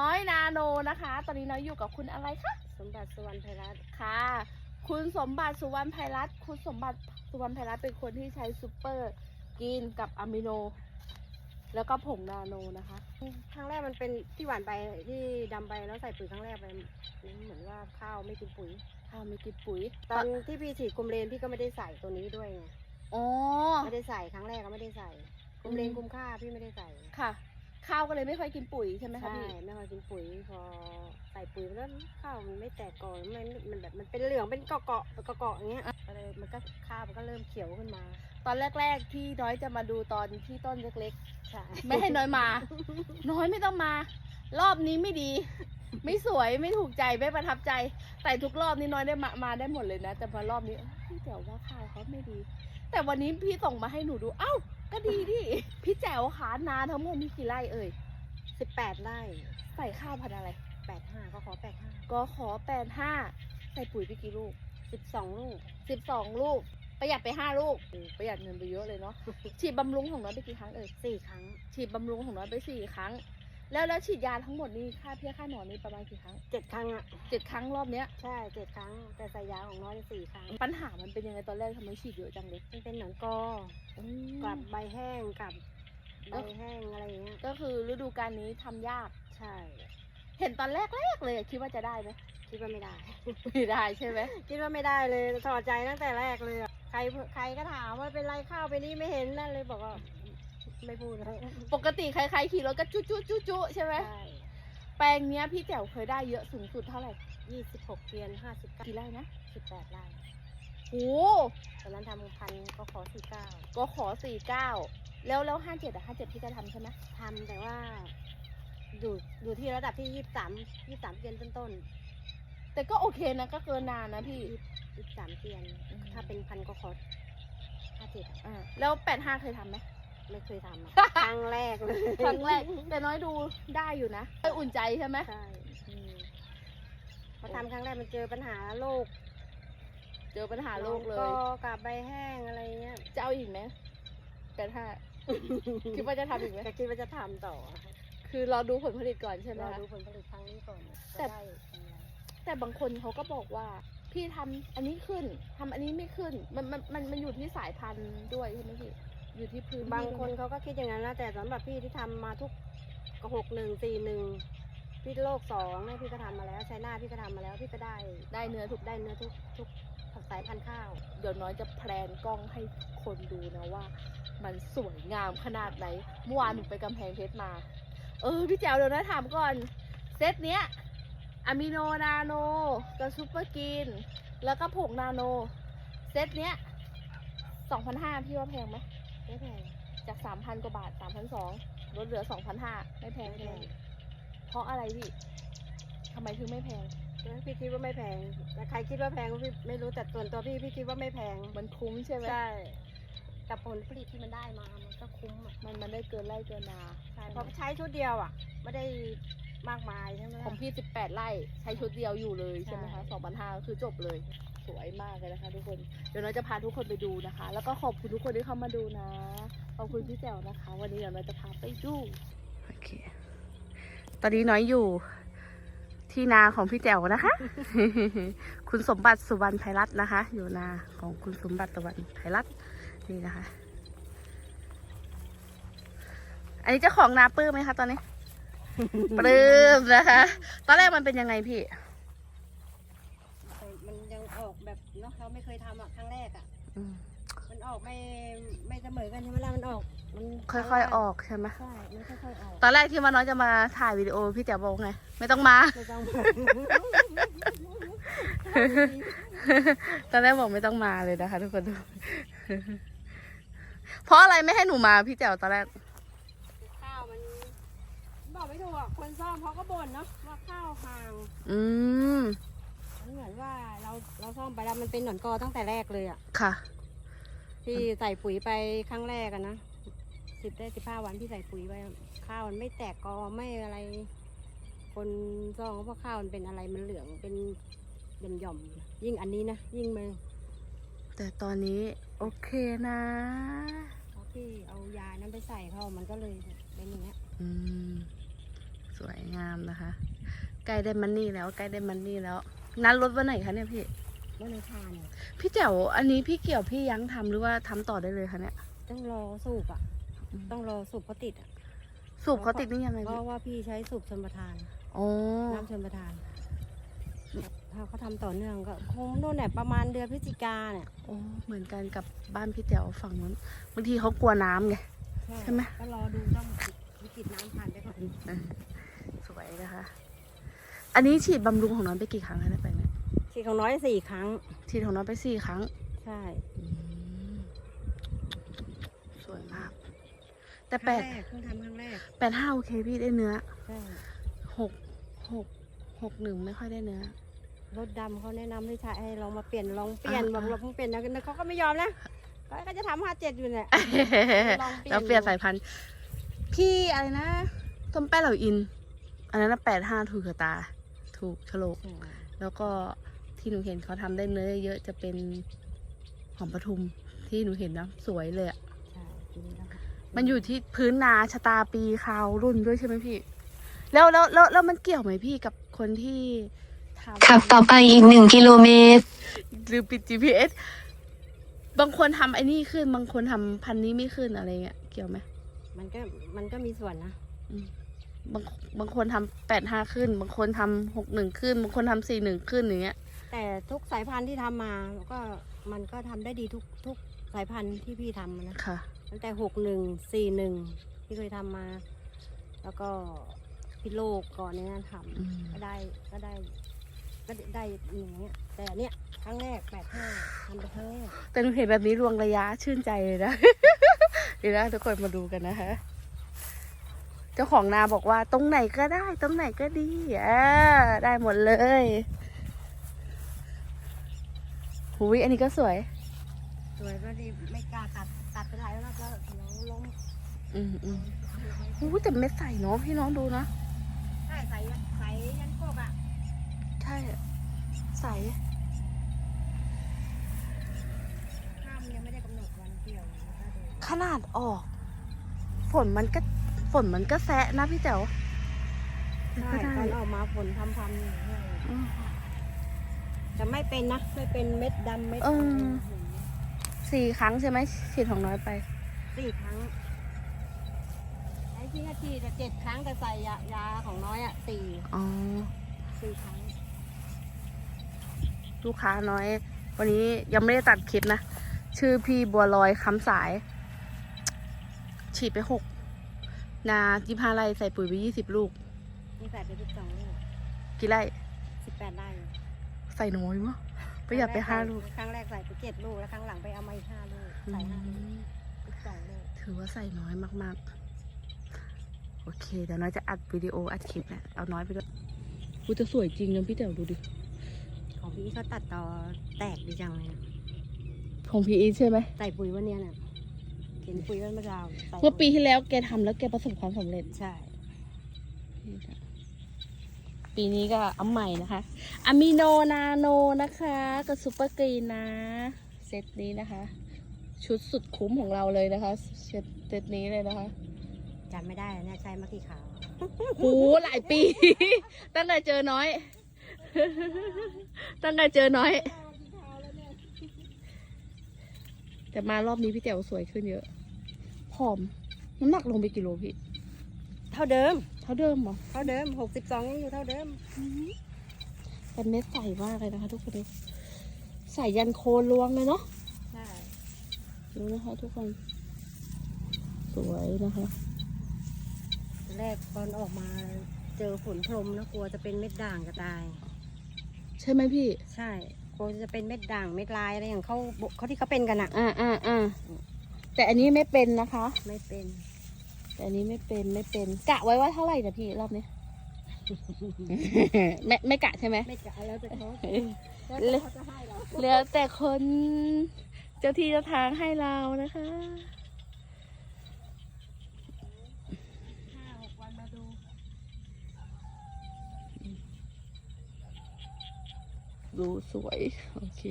น้อยนาโนนะคะ ตอนนี้น้อยอยู่กับคุณอะไรคะสมบัติสุวรรณไพรัตน์ค่ะ คุณสมบัติสุวรรณไพรัตน์คุณสมบัติสุวรรณไพรัตน์เป็นคนที่ใช้ซูเปอร์กินกับอะมิโน แล้วก็ผงนาโนนะคะ ครั้งแรกมันเป็นที่หวานไปที่ดำไปแล้วใส่ปุ๋ยครั้งแรกไปมันเหมือนว่าข้าวไม่กินปุ๋ย ข้าวไม่กินปุ๋ยตอนที่พี่ฉีดกุมเลนพี่ก็ไม่ได้ใส่ตัวนี้ด้วยไงอ๋อ ไม่ได้ใส่ครั้งแรกก็ไม่ได้ใส่กุมเลนกุมค่าพี่ไม่ได้ใส่ ค่ะ ข้าวก็เลยไม่ค่อยกินปุ๋ยใช่ไหมคะใช่พี่ ไม่ค่อยกินปุ๋ยพอใส่ปุ๋ยแล้วข้าวมันไม่แตกกอมันมันแบบมันเป็นเหลืองเป็นเกาะเกาะเกาะเกาะอย่างเงี้ยก็เลยมันก็ข้าวมันก็เริ่มเขียวขึ้นมาตอนแรก ๆ ที่น้อยจะมาดูตอนที่ต้นเล็กใช่ๆ ไม่ให้น้อยมา น้อยไม่ต้องมา รอบนี้ไม่ดี ไม่สวยไม่ถูกใจไม่ประทับใจ แต่ทุกรอบนี้น้อยได้มามาได้หมดเลยนะ แต่พอรอบนี้เอ้ยพี่แจ๋วว่าข้าวเขาไม่ดี แต่วันนี้พี่ส่งมาให้หนูดู เอ้า ก็ดีดิ พี่แจ๋วขานาทั้งหมดมีกี่ไร่เอ่ยสิบแปดไร่ใส่ข้าวพันธุ์อะไร แปดห้าก็ขอแปดห้าก็ขอแปดห้าใส่ปุ๋ยไปกี่ลูกสิบสองลูกสิบสองลูก ประหยัดไปห้าลูกโอ้ประหยัดเงินไปเยอะเลยเนาะ ฉีดบำรุงของน้อยไปกี่ครั้งเอ่ยสี่ครั้ง ฉีดบำรุงของน้อยไปสี่ครั้ง แล้วแล้วฉีดยาทั้งหมดนี่ค่าเพี้ยค่าหนอนนี่ประมาณกี่ครั้งเจ็ดครั้งอะเจ็ดครั้งรอบเนี้ย ใช่เจ็ดครั้ง แต่ใส่ยาของน้อยสี่ครั้ง ปัญหามันเป็นยังไงตอนแรกทำไมฉีดเยอะจังเลยมันเป็นหนังกออืมกับใบแห้งกับใบเอ้าแห้งอะไรอย่างเงี้ยก็คือฤดูกาลนี้ทำยาก ใช่เห็นตอนแรกแรกเลยอะคิดว่าจะได้ไหม คิดว่าไม่ได้ ไม่ได้ใช่ไหมคิดว่าไม่ได้เลยถอดใจตั้งแต่แรกเลยอะใครใครก็ถามว่าเป็นไรข้าวไปนี่ไม่เห็นนั่นเลยบอกว่า ไม่พูดเลยปกติใครๆขี่รถก็จุ๊จุ๊จุ๊จุ๊ใช่ไหมใช่แปลงเนี้ยพี่แจ๋วเคยได้เยอะสูงสุดเท่าไหร่ยี่สิบหกเกวียนห้าสิบกี่ไร่นะสิบแปดไร่โอ้ตอนนั้นทำพันก็ขอสี่เก้าก็ขอสี่เก้าแล้วแล้วห้าเจ็ดอะห้าเจ็ดพี่จะทำใช่ไหมทำแต่ว่า อยู่อยู่ที่ระดับที่ยี่สิบสามยี่สิบสามเกวียนต้นแต่ก็โอเคนะก็เกินนานนะพี่ๆยี่สิบสามเกวียนอืมถ้าเป็นพันก็ขอห้าเจ็ดอ่าแล้วแปดห้าเคยทำไหม ไม่เคยทำอะ ครั้งแรกเลยครั้งแรก แต่น้อยดูได้อยู่นะได้อุ่นใจใช่ไหมใช่อืมพอทำครั้งแรกมันเจอปัญหาโรคเจอปัญหาโลกเลก็ยกับใบแห้งอะไรเงี้ยจะเอาอีกไหมแปดห้าคิดว่าจะทำอีกไหมก็คิดว่าจะทำต่อคือรอดูผลผลิตก่อนใช่ไหมรอคะ ดูผลผลิตครั้งนี้ก่อนแต่ จะได้ยังไงแต่บางคนเขาก็บอกว่า พี่ทำอันนี้ขึ้นทำอันนี้ไม่ขึ้น มันมันมันมันอยู่ที่สายพันธุ์ด้วยใช่ไหมพี่ อยู่ที่พื้นที่บางคนด้วยไหมเขาก็คิดอย่างนั้นนะแต่สำหรับพี่ที่ทำมาทุกก็หกหนึ่งสี่หนึ่งพี่โลกสองเนี่ยพี่ก็ทำมาแล้วใช้หน้าพี่ก็ทำมาแล้วพี่ก็ได้ได้เนื้อทุก ได้เนื้อทุกทุกสายพันธุ์ข้าว เดี๋ยวน้อยจะแพลนกล้องให้คนดูนะว่า มันสวยงามขนาดไหน เมื่อวานหนูไปกำแพงเพชรมา เออ พี่แจ๋วเดี๋ยวนะถามก่อน เซตเนี้ยอะมิโนนาโนกับซูเปอร์กิน แล้วก็ผงนาโน เซตเนี้ยสองพันห้าพี่ว่าแพงไหม ไม่แพงจากสามพันกว่าบาทสามพันสองลดเหลือสองพันห้าไม่แพงไม่ใช่แพไหมงเพราะอะไรพี่ทำไมถึงไม่แพงพี่คิดว่าไม่แพงแต่ใครคิดว่าแพงพี่ไม่รู้แต่ส่วนตัวพี่พี่คิดว่าไม่แพงมันคุ้มใช่ไหมใช่กับผลผลิตที่มันได้มามันก็คุ้มอะมันมันได้เกินไร่เกินนาใช่เพราะใช้ชุดเดียวอะ ไม่ได้มากมายใช่ไหมของพี่สิบแปดไร่ใช้ชุดเดียวอยู่เลยใช่ไหมคะใช่สองพันห้าก็คือจบเลยส วยมากเลยนะคะ ทุกคน เดี๋ยวเราจะพาทุกคนไปดูนะคะ แล้วก็ขอบคุณทุกคนที่เข้ามาดูนะ ขอบคุณพี่แจ๋วนะคะ วันนี้เดี๋ยวเราจะพาไปดูโอเค ตอนนี้น้อยอยู่ที่นาของพี่แจ๋วนะคะ คุณสมบัติสุวรรณไพรัตน์นะคะ อยู่นาของคุณสมบัติสุวรรณไพรัตน์นี่นะคะ อันนี้เจ้าของนาปลื้มไหมคะตอนนี้ ปลื้มนะคะ ตอนแรกมันเป็นยังไงพี่ แต่มันยังออกแบบ เนาะเราไม่เคยทำอะครั้งแรกอะอืมมันออกไม่ไม่เสมอกันใช่ไหมล่ะมันออกมันค่อยๆออกใช่ไหมใช่มันค่อยๆออกตอนแรกที่มาน้อยจะมาถ่ายวิดีโอพี่แจ๋วบอกไงไม่ต้องมา ไม่ต้องตอนแรกบอกไม่ต้องมาเลยนะคะ ทุกคนเพราะอะไรไม่ให้หนูมาพี่แจ๋วตอนแรกข้าวมันบอกไม่ถูกอะคนซ่อมเขาก็บ่นเนาะว่าข้าวห่าง อืมมัน เหมือนว่าเราเราซ่อมไปแล้วมันเป็นหนอนกอตั้งแต่แรกเลยอะ ค่ะ ที่ใส่ปุ๋ยไปครั้งแรกอะนะสิบได้สิบห้าวันที่ใส่ปุ๋ยไปข้าวมันไม่แตกกอไม่อะไร คนซ่องเพราะข้าวมันเป็นอะไรมันเหลืองเป็นหย่อมหย่อมๆยิ่งอันนี้นะยิ่งมันแต่ตอนนี้โอเคนะ เพราะที่เอายานั้นไปใส่เขามันก็เลยเป็นอย่างเงี้ยอืม สวยงามนะคะ ใกล้ได้มันนี่แล้ว ใกล้ได้มันนี่แล้ว นัดรถวันไหนคะเนี่ยพี่ว่าในคานพี่แจ๋วอันนี้พี่เกี่ยวพี่ยั้งทำหรือว่าทำต่อได้เลยคะเนี่ย ต้องรอสูบอะ อืม ต้องรอสูบเขาติดอะสูบเขาติดนี่ยังไงเพพี่ราะว่าพี่ใช้สูบชนประทาน อ๋อน้ำชนประทาน ถ้าเขาทำต่อเนื่องก็คงโน่นแหละประมาณเดือนพฤศจิกาเนี่ยโอ้เหมือนกันกับบ้านพี่แจ๋วฝั่งนู้นบางทีเขากลัวน้ำไง ใช่ไหม ก็รอดูต้องวิกฤตน้ำผ่านไปก่อน สวยนะคะ อันนี้ฉีดบำรุงของน้องไปกี่ครั้งคะเนี่ยแปลงเนี้ยฉีดของน้อยสี่ครั้ง ฉีดของน้องไปสี่ครั้ง ใช่ สวยมาก แต่แปดครั้งรกเพิ่งทำครั้งแรก แปดห้าโอเคพี่ได้เนื้อใช่ หกหกหกหนึ่งไม่ค่อยได้เนื้อ รถดำเขาแนะนำให้ใช้ให้ลองมาเปลี่ยนลองเปลี่ยนอ่า บอกเราเพิ่งเปลี่ยนนะเขาก็ไม่ยอมนะเขาก็จะทำห้าเจ็ดอยู่เนี่ย ลองเปลี่ยน แล้วเปลี่ยนดูสายพันธุ์ พี่อะไรนะต้มแป้เหล่าอิน อันนั้นแปดห้าถูกกับตา ถูกโฉลกใช่แล้วก็ที่หนูเห็นเขาทำได้เนื้อเยอะจะเป็นหอมปทุมที่หนูเห็นนะสวยเลยอะใช่ทีนี้ก็มันอยู่ที่พื้นนาชะตาปีคราวรุ่นด้วยใช่ไหมพี่ แล้วแล้วแล้วแล้วมันเกี่ยวไหมพี่กับคนที่ทำขับต่อไปอีกหนึ่งกิโลเมตร หรือปิด GPS บางคนทำไอ้นี่ขึ้น บางคนทำพันนี้ไม่ขึ้นอะไรเงี้ยเกี่ยวไหมมันก็มันก็มีส่วนนะ บางบางคนทำแปดห้าขึ้น บางคนทำหกหนึ่งขึ้น บางคนทำสี่หนึ่งขึ้นอย่างเงี้ย แต่ทุกสายพันธุ์ที่ทำมาก็มันก็ทำได้ดีทุกทุกสายพันธุ์ที่พี่ทำนะค่ะ ตั้งแต่หกหนึ่งสี่หนึ่งที่เคยทำมา แล้วก็พิโลกก่อนในนั้นทอืมำก็ได้ก็ได้ ก็ได้อย่างเงี้ย แต่อันเนี้ยครั้งแรกแปดห้าทำไปครั้งแรกแต่หนูเห็นแบบนี้รวงระยะชื่นใจเลยนะ เดี๋ยวนะทุกคนมาดูกันนะคะเจ้าของนาบอกว่าตรงไหนก็ได้ ตรงไหนก็ดีอ่าได้หมดเลยหุยอันนี้ก็สวย สวยก็ดีไม่กล้าตัดตัดไปหลายรอบแล้วเดี๋ยวล้มอืมอืมหุยแต่เม็ดใสเนาะให้น้องดูนะใช่ใส่ใส่ยันโคกอะใช่ใสข้ามยังไม่ได้กำหนดวันเกี่ยวนะคะเดี๋ยวขนาดออก ฝนมันก็ ฝนมันก็แซะนะพี่แจ๋วแต่ใช่ก็ตได้อนออกมาฝนพำๆอยู่เนี่ยอืมจะไม่เป็นนะ ไม่เป็นเม็ดดำเม็ดเออสี่ครั้งใช่ไหมฉีดของน้อยไปสี่ครั้งไอ้ที่นาทีจะเจ็ดครั้งแต่ใส่ยายาของน้อยอะสี่อ๋อสี่ครั้ง ลูกค้าน้อย วันนี้ยังไม่ได้ตัดคลิปนะ ชื่อพี่บัวลอยคำสาย ฉีดไปหก นายี่ห้าไร่ใส่ปุ๋ยไปยี่สิบลูกนี่ใส่ไปสิบสองลูกกี่ไร่สิบแปดไร่ใส่น้อยมั้งประหยัดไปห้าลูก ครั้งแรกใส่ไปเจ็ดลูก แล้วครั้งหลังไปเอามาอีกห้าลูก ใส่ห้าลูกสิบสองลูก ถือว่าใส่น้อยมากๆ โอเคเดี๋ยวน้อยจะอัดวิดีโออัดคลิปนะเอาน้อยไปด้วยกูจะสวยจริงนะพี่แต๋วดูดิ ของพี่เขาตัดต่อแตกดีจังเลยอะของพี่อีทใช่ไหม ใส่ปุ๋ยวันเนี้ยน่ะ เห็นปุ๋ยวันเมื่อเช้าใส่เมื่อปีที่แล้วแกทำแล้วแกประสบความสำเร็จ ใช่ ปีนี้ก็เอาใหม่นะคะอะมิโนนาโนนะคะ กับซูเปอร์กรีนนะ เซตนี้นะคะ ชุดสุดคุ้มของเราเลยนะคะ เซตเซตนี้เลยนะคะ จำไม่ได้แล้วเนี่ยใช้มากี่ขาวโหหลายปี ตั้งแต่เจอน้อย ตั้งแต่เจอน้อย แต่มารอบนี้พี่แจ๋วสวยขึ้นเยอะผ อม น้ำหนักลงไปกี่โลพี่ เท่าเดิม เท่าเดิมเหรอ เท่าเดิมหกสิบสองยังอยู่เท่าเดิม แต่เม็ดใสมากเลยนะคะ ทุกคนดูใส่ยันโคนลวงเลยเนาะใช่ดูนะคะทุกคน สวยนะคะแรกตอนออกมาเจอฝนพรมนะกลัวจะเป็นเม็ดด่างจะตาย ใช่ไหมพี่ ใช่กลัวจะเป็นเม็ดด่างเม็ดลายอะไรอย่างเขาเขาที่เขาเป็นกันอะอ่าอ่าอ่า แต่อันนี้ไม่เป็นนะคะ ไม่เป็น แต่อันนี้ไม่เป็นไม่เป็น กะไว้ว่าเท่าไหร่นะพี่รอบนี้ ไม่ไม่กะใช่ไหมไม่กะแล้วจะเขาแล้วเขาจะให้เราเหลือแต่คนเจ้าที่เจ้าทางให้เรานะคะห้าหกวันมาดูดูสวย โอเค